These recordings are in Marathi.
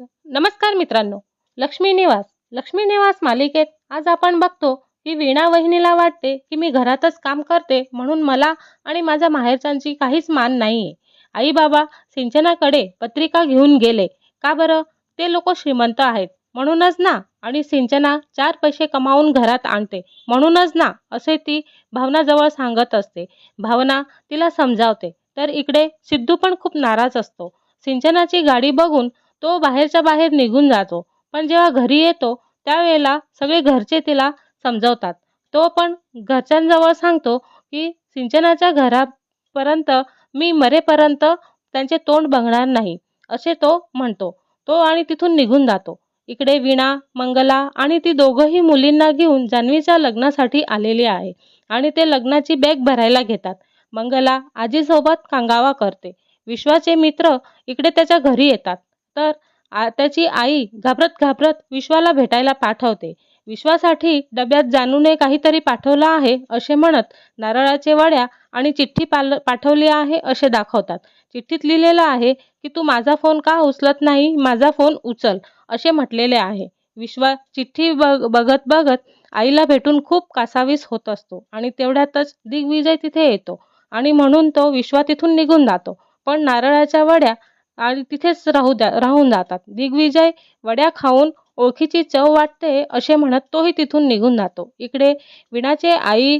नमस्कार मित्रांनो लक्ष्मी निवास. लक्ष्मी निवास मालिकेत आज आपण बघतो की वीणा वहिनीला वाटते की मी घरातच काम करते म्हणून मला आणि माझ्या माहेरच्यांची काहीच मान नाहीये. आई बाबा सिंचनाकडे पत्रिका घेऊन गेले. का बरं? ते लोक श्रीमंत आहेत. म्हणूनच ना आणि सिंचना चार पैसे कमावून घरात आणते. म्हणूनच ना असे ती भावनाजवळ सांगत असते. भावना तिला समजावते. तर इकडे सिद्धू पण खूप नाराज असतो. सिंचनाची गाडी बघून तो बाहेरच्या बाहेर निघून जातो. पण जेव्हा घरी येतो त्यावेळेला सगळे घरचे तिला समजवतात. तो पण घरच्यांजवळ सांगतो की सिंचनाच्या घरापर्यंत मी मरेपर्यंत त्यांचे तोंड बघणार नाही असे तो म्हणतो. तो आणि तिथून निघून जातो. इकडे वीणा मंगला आणि ती दोघंही मुलींना घेऊन जान्हवीच्या लग्नासाठी आलेली आहे आणि ते लग्नाची बॅग भरायला घेतात. मंगला आजीसोबत कांगावा करते. विश्वाचे मित्र इकडे त्याच्या घरी येतात. तर त्याची आई घाबरत घाबरत विश्वाला भेटायला पाठवते. विश्वासाठी डब्यात जानूने काहीतरी पाठवलं आहे असे म्हणत नारळाचे वड्या आणि चिठ्ठी पाल पाठवली आहे असे दाखवतात. चिठ्ठीत लिहिलेलं आहे की तू माझा फोन का उचलत नाही? माझा फोन उचल असे म्हटलेले आहे. विश्वा चिठ्ठी बघ बघत बघत आईला भेटून खूप कासावीस होत असतो आणि तेवढ्यातच दिग्विजय तिथे येतो आणि म्हणून तो विश्वा तिथून निघून जातो. पण नारळाच्या वड्या आणि तिथेच राहू द्या राहून जातात. दिग्विजय वड्या खाऊन ओळखीची चव वाटते असे म्हणत तोही तिथून निघून जातो. इकडे वीणाचे आई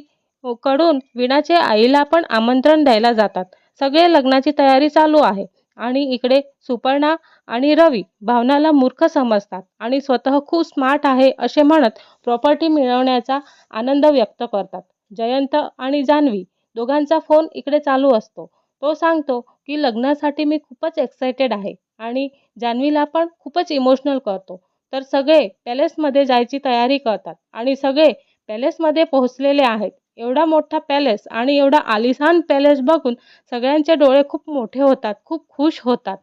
कडून वीणाचे आईला पण आमंत्रण द्यायला जातात. सगळे लग्नाची तयारी चालू आहे. आणि इकडे सुपर्णा आणि रवी भावनाला मूर्ख समजतात आणि स्वतः खूप स्मार्ट आहे असे म्हणत प्रॉपर्टी मिळवण्याचा आनंद व्यक्त करतात. जयंत आणि जान्हवी दोघांचा फोन इकडे चालू असतो. तो सांगतो की लग्नासाठी मी खूपच एक्सायटेड आहे आणि जान्हवीला पण खूपच इमोशनल करतो. तर सगळे पॅलेसमध्ये जायची तयारी करतात आणि सगळे पॅलेसमध्ये पोहोचलेले आहेत. एवढा मोठा पॅलेस आणि एवढा आलिशान पॅलेस बघून सगळ्यांचे डोळे खूप मोठे होतात खूप खुश होतात.